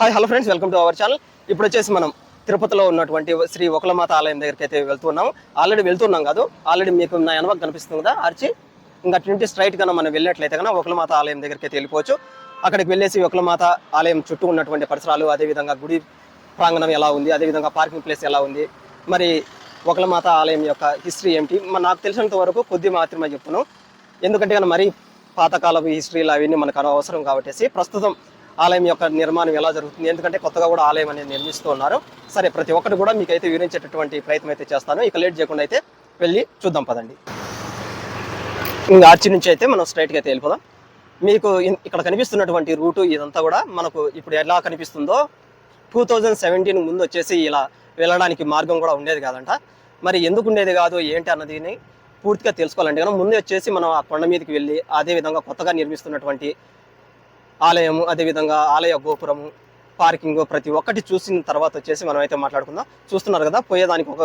Hi hello friends welcome to our channel. ఇప్పుడు వచ్చేసి మనం తిరుపతిలో ఉన్నటువంటి శ్రీ ఒకలమాత ఆలయం దగ్గరికి అయితే వెళ్తున్నాం ఆల్రెడీ వెళ్తున్నాం కాదు ఆల్రెడీ మీకు నా వెనక కనిపిస్తుంది కదా ఆర్చి ఇంకా అటు నుంచి మనం వెళ్ళినట్లయితే కన్నా ఒకలమాత ఆలయం దగ్గరికి అయితే వెళ్ళిపోవచ్చు. అక్కడికి వెళ్ళేసి ఒకలమాత ఆలయం చుట్టూ ఉన్నటువంటి పరిసరాలు అదేవిధంగా గుడి ప్రాంగణం ఎలా ఉంది అదేవిధంగా పార్కింగ్ ప్లేస్ ఎలా ఉంది. మరి ఒకలమాత ఆలయం యొక్క హిస్టరీ ఏమిటి? మరి నాకు తెలిసినంత వరకు కొద్ది మాత్రమే చెప్తున్నాను ఎందుకంటే కానీ మరి పాతకాలపు హిస్టరీలు అవన్నీ మనకు అవసరం కాబట్టి ప్రస్తుతం ఆలయం యొక్క నిర్మాణం ఎలా జరుగుతుంది? ఎందుకంటే కొత్తగా కూడా ఆలయం అనేది నిర్మిస్తూ ఉన్నారు. సరే ప్రతి ఒక్కటి కూడా మీకు అయితే వివరించేటటువంటి ప్రయత్నం అయితే చేస్తాను. ఇక లేట్ చేయకుండా అయితే వెళ్ళి చూద్దాం పదండి. ఇంకా ఆర్చి నుంచి అయితే మనం స్ట్రైట్గా అయితే వెళ్ళిపోదాం. మీకు ఇక్కడ కనిపిస్తున్నటువంటి రూటు ఇదంతా కూడా మనకు ఇప్పుడు ఎలా కనిపిస్తుందో టూ థౌజండ్ సెవెంటీన్ ముందు వచ్చేసి ఇలా వెళ్ళడానికి మార్గం కూడా ఉండేది కాదంట. మరి ఎందుకు ఉండేది కాదు? ఏంటి అన్నది పూర్తిగా తెలుసుకోవాలంటే కనుక ముందే వచ్చేసి మనం ఆ కొండ మీదకి వెళ్ళి అదే విధంగా కొత్తగా నిర్మిస్తున్నటువంటి ఆలయము అదేవిధంగా ఆలయ గోపురము పార్కింగ్ ప్రతి ఒక్కటి చూసిన తర్వాత వచ్చేసి మనం అయితే మాట్లాడుకుందాం. చూస్తున్నారు కదా పోయేదానికి ఒక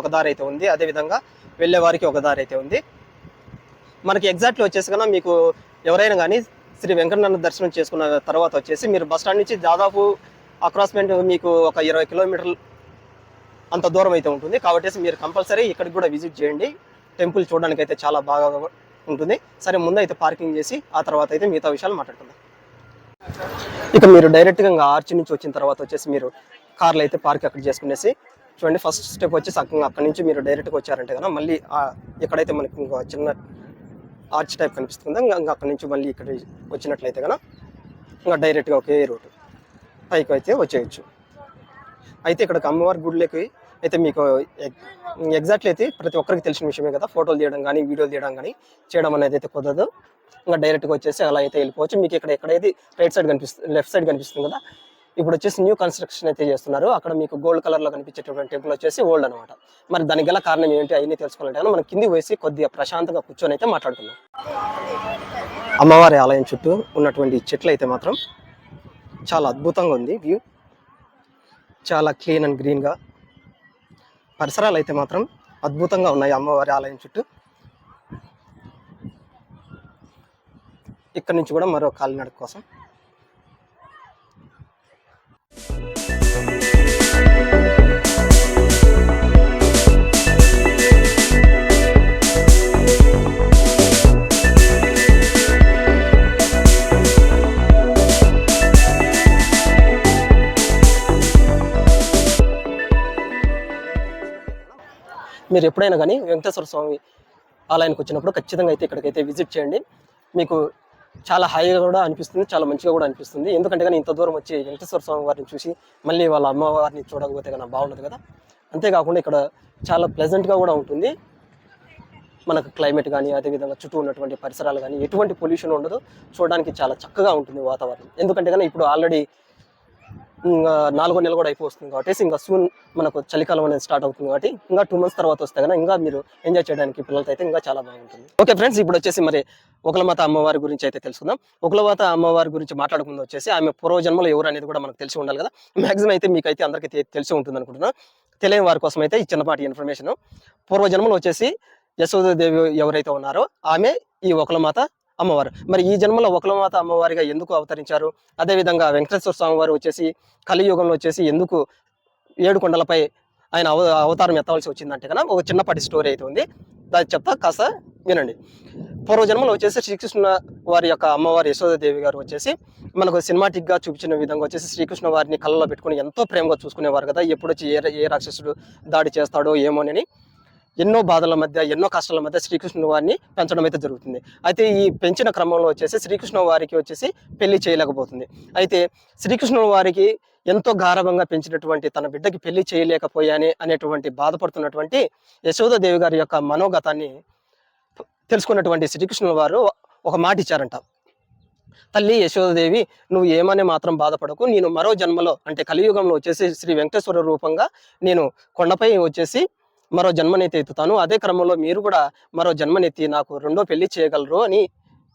ఒక దారి అయితే ఉంది. అదేవిధంగా వెళ్ళేవారికి ఒక దారి అయితే ఉంది. మనకి ఎగ్జాక్ట్లీ వచ్చేసి కన్నా మీకు ఎవరైనా కానీ శ్రీ వెంకటనన్న దర్శనం చేసుకున్న తర్వాత వచ్చేసి మీరు బస్ స్టాండ్ నుంచి దాదాపు అక్రాస్మెంట్ మీకు ఒక ఇరవై కిలోమీటర్లు అంత దూరం అయితే ఉంటుంది. కాబట్టి మీరు కంపల్సరీ ఇక్కడికి కూడా విజిట్ చేయండి. టెంపుల్ చూడడానికి అయితే చాలా బాగా ఉంటుంది. సరే ముందు అయితే పార్కింగ్ చేసి ఆ తర్వాత అయితే మిగతా విషయాలు మాట్లాడుకుందాం. ఇక మీరు డైరెక్ట్గా ఇంకా ఆర్చి నుంచి వచ్చిన తర్వాత వచ్చేసి మీరు కార్లు అయితే పార్క్ అక్కడ చేసుకునేసి చూడండి ఫస్ట్ స్టెప్ వచ్చేసి అక్కడ అక్కడ నుంచి మీరు డైరెక్ట్గా వచ్చారంటే కదా మళ్ళీ ఎక్కడైతే మనకి ఇంకో చిన్న ఆర్చ్ టైప్ కనిపిస్తుంది. ఇంకా ఇంకా అక్కడ నుంచి మళ్ళీ ఇక్కడ వచ్చినట్లయితే కనుక ఇంకా డైరెక్ట్గా ఒకే రూట్ పైకి అయితే వచ్చేయచ్చు. అయితే ఇక్కడ అమ్మవారి గుడిలోకి అయితే మీకు ఎగ్జాక్ట్లీ అయితే ప్రతి ఒక్కరికి తెలిసిన విషయమే కదా ఫోటోలు తీయడం కానీ వీడియోలు తీయడం కానీ చేయడం అనేది అయితే కుదరదు. ఇంకా డైరెక్ట్గా వచ్చేసి అలా అయితే వెళ్ళిపోవచ్చు. మీకు ఇక్కడ ఎక్కడైతే రైట్ సైడ్ కనిపిస్తుంది లెఫ్ట్ సైడ్ కనిపిస్తుంది కదా ఇప్పుడు వచ్చేసి న్యూ కన్స్ట్రక్షన్ అయితే చేస్తున్నారు. అక్కడ మీకు గోల్డ్ కలర్లో కనిపించేటువంటి టెంపుల్ వచ్చేసి ఓల్డ్ అనమాట మరి దానికి గల కారణం ఏంటి అవన్నీ తెలుసుకోవాలంటే మనం కింది వేసి కొద్దిగా ప్రశాంతంగా కూర్చొని అయితే మాట్లాడుతున్నాం అమ్మవారి ఆలయం చుట్టూ ఉన్నటువంటి చెట్లు అయితే మాత్రం చాలా అద్భుతంగా ఉంది. వ్యూ చాలా క్లీన్ అండ్ గ్రీన్గా పరిసరాలు అయితే మాత్రం అద్భుతంగా ఉన్నాయి అమ్మవారి ఆలయం చుట్టూ. ఇక్కడ నుంచి కూడా మరో కాలినడక కోసం. మీరు ఎప్పుడైనా కానీ వెంకటేశ్వర స్వామి ఆలయానికి వచ్చినప్పుడు ఖచ్చితంగా అయితే ఇక్కడికైతే విజిట్ చేయండి. మీకు చాలా హాయిగా కూడా అనిపిస్తుంది చాలా మంచిగా కూడా అనిపిస్తుంది. ఎందుకంటే కానీ ఇంత దూరం వచ్చి వెంకటేశ్వర స్వామి వారిని చూసి మళ్ళీ వాళ్ళ అమ్మవారిని చూడకపోతే కన్నా బాగుండదు కదా. అంతేకాకుండా ఇక్కడ చాలా ప్లెజెంట్గా కూడా ఉంటుంది. మనకు క్లైమేట్ కానీ అదేవిధంగా చుట్టూ ఉన్నటువంటి పరిసరాలు కానీ ఎటువంటి పొల్యూషన్ ఉండదు. చూడడానికి చాలా చక్కగా ఉంటుంది వాతావరణం. ఎందుకంటే కానీ ఇప్పుడు ఆల్రెడీ నాలుగో నెల కూడా అయిపోతుంది కాబట్టి ఇంకా సూన్ మనకు చలికాలం అనేది స్టార్ట్ అవుతుంది కాబట్టి ఇంకా టూ మంత్స్ తర్వాత వస్తే కనుక ఇంకా మీరు ఎంజాయ్ చేయడానికి పిల్లలతో అయితే ఇంకా చాలా బాగుంటుంది. ఓకే ఫ్రెండ్స్ ఇప్పుడు వచ్చేసి మరి ఒకలమాత అమ్మవారి గురించి అయితే తెలుసుకుందాం. ఒకలమాత అమ్మవారి గురించి మాట్లాడుకుందాం వచ్చేసి ఆమె పూర్వజన్మలో ఎవరు అనేది కూడా మనకు తెలిసి ఉండాలి కదా. మ్యాక్సిమం అయితే మీకు అయితే అందరికీ తెలిసి ఉంటుంది అనుకుంటున్నా తెలియని వారి కోసం అయితే ఈ చిన్నపాటి ఇన్ఫర్మేషన్ పూర్వజన్మలో వచ్చేసి యశోదాదేవి ఎవరైతే ఉన్నారో ఆమె ఈ ఒకలమాత అమ్మవారు. మరి ఈ జన్మలో ఒకలమాత అమ్మవారిగా ఎందుకు అవతరించారు? అదేవిధంగా వెంకటేశ్వర స్వామి వారు వచ్చేసి కలియుగంలో వచ్చేసి ఎందుకు ఏడు కొండలపై ఆయన అవ అవతారం ఎత్తవలసి వచ్చిందంటే కదా ఒక చిన్నపాటి స్టోరీ అయితే ఉంది. దాన్ని చెప్తా కాస్త వినండి. పూర్వజన్మలో వచ్చేసి శ్రీకృష్ణ వారి యొక్క అమ్మవారి యశోదాదేవి గారు వచ్చేసి మనకు సినిమాటిక్గా చూపించిన విధంగా వచ్చేసి శ్రీకృష్ణ వారిని కళ్ళలో పెట్టుకుని ఎంతో ప్రేమగా చూసుకునేవారు కదా. ఎప్పుడు వచ్చి ఏ ఏ రాక్షసుడు దాడి చేస్తాడో ఏమోనని ఎన్నో బాధల మధ్య ఎన్నో కష్టాల మధ్య శ్రీకృష్ణుని వారిని పెంచడం అయితే జరుగుతుంది. అయితే ఈ పెంచిన క్రమంలో వచ్చేసి శ్రీకృష్ణ వారికి వచ్చేసి పెళ్ళి చేయలేకపోతుంది. అయితే శ్రీకృష్ణుని వారికి ఎంతో గారవంగా పెంచినటువంటి తన బిడ్డకి పెళ్ళి చేయలేకపోయానే అనేటువంటి బాధపడుతున్నటువంటి యశోదాదేవి గారి యొక్క మనోగతాన్ని తెలుసుకున్నటువంటి శ్రీకృష్ణుల వారు ఒక మాట ఇచ్చారంట. తల్లి యశోదాదేవి నువ్వు ఏమని మాత్రం బాధపడకు. నేను మరో జన్మలో అంటే కలియుగంలో వచ్చేసి శ్రీ వెంకటేశ్వర రూపంగా నేను కొండపై వచ్చేసి మరో జన్మనెత్తి ఎత్తుతాను. అదే క్రమంలో మీరు కూడా మరో జన్మనెత్తి నాకు రెండో పెళ్ళి చేయగలరు అని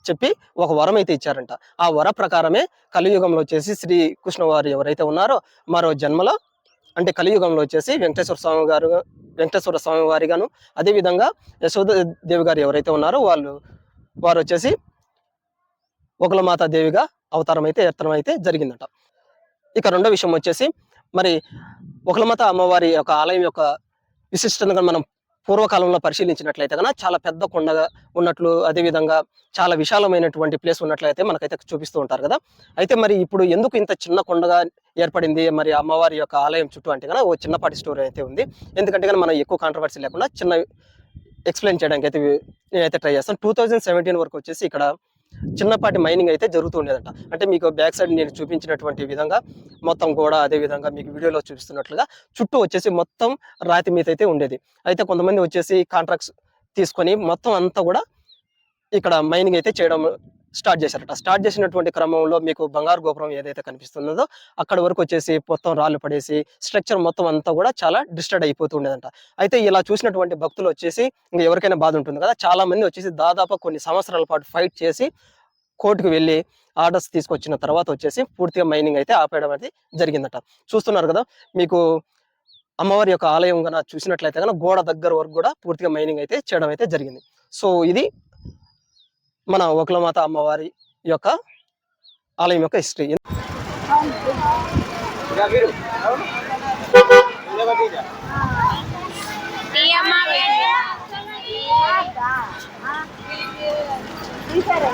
చెప్పి ఒక వరం అయితే ఇచ్చారంట. ఆ వర ప్రకారమే కలియుగంలో వచ్చేసి శ్రీ కృష్ణ వారు ఎవరైతే ఉన్నారో మరో జన్మలో అంటే కలియుగంలో వచ్చేసి వెంకటేశ్వర స్వామి గారు వెంకటేశ్వర స్వామి వారిగాను అదేవిధంగా యశోద దేవి గారు ఎవరైతే ఉన్నారో వాళ్ళు వారు వచ్చేసి ఒకలమాత దేవిగా అవతారం అయితే ఎత్తనం అయితే జరిగిందట. ఇక రెండో విషయం వచ్చేసి మరి ఒకలమాత అమ్మవారి యొక్క ఆలయం యొక్క విశిష్టంగా మనం పూర్వకాలంలో పరిశీలించినట్లయితే కనుక చాలా పెద్ద కొండగా ఉన్నట్లు అదే విధంగా చాలా విశాలమైనటువంటి ప్లేస్ ఉన్నట్లయితే మనకైతే చూపిస్తూ ఉంటారు కదా. అయితే మరి ఇప్పుడు ఎందుకు ఇంత చిన్న కొండగా ఏర్పడింది? మరి అమ్మవారి యొక్క ఆలయం చుట్టూ అంటే కనుక ఓ చిన్నపాటి స్టోరీ అయితే ఉంది. ఎందుకంటే కనుక మనం ఎక్కువ కాంట్రవర్సీ లేకుండా చిన్న ఎక్స్ప్లెయిన్ చేయడానికి అయితే నేనైతే ట్రై చేస్తాను. టూ థౌజండ్ సెవెంటీన్ వరకు వచ్చేసి ఇక్కడ చిన్నపాటి మైనింగ్ అయితే జరుగుతుండేదంట అంటే మీకు బ్యాక్ సైడ్ నేను చూపించినటువంటి విధంగా మొత్తం కూడా అదే విధంగా మీకు వీడియోలో చూపిస్తున్నట్లుగా చుట్టూ వచ్చేసి మొత్తం రాతి మీద అయితే ఉండేది. అయితే కొంతమంది వచ్చేసి కాంట్రాక్ట్స్ తీసుకొని మొత్తం అంతా కూడా ఇక్కడ మైనింగ్ అయితే చేయడం స్టార్ట్ చేశారట. స్టార్ట్ చేసినటువంటి క్రమంలో మీకు బంగారు గోపురం ఏదైతే కనిపిస్తున్నదో అక్కడ వరకు వచ్చేసి మొత్తం రాళ్ళు పడేసి స్ట్రక్చర్ మొత్తం అంతా కూడా చాలా డిస్టర్డ్ అయిపోతుండేదంట అయితే ఇలా చూసినటువంటి భక్తులు వచ్చేసి ఇంకా ఎవరికైనా బాధ ఉంటుంది కదా చాలా మంది వచ్చేసి దాదాపు కొన్ని సంవత్సరాల పాటు ఫైట్ చేసి కోర్టుకు వెళ్ళి ఆర్డర్స్ తీసుకొచ్చిన తర్వాత వచ్చేసి పూర్తిగా మైనింగ్ అయితే ఆపేయడం అనేది జరిగిందట. చూస్తున్నారు కదా మీకు అమ్మవారి యొక్క ఆలయం కనుక చూసినట్లయితే కనుక గోడ దగ్గర వరకు కూడా పూర్తిగా మైనింగ్ అయితే చేయడం అయితే జరిగింది. సో ఇది మన ఒకలమాత అమ్మవారి యొక్క ఆలయం యొక్క హిస్టరీ. సరే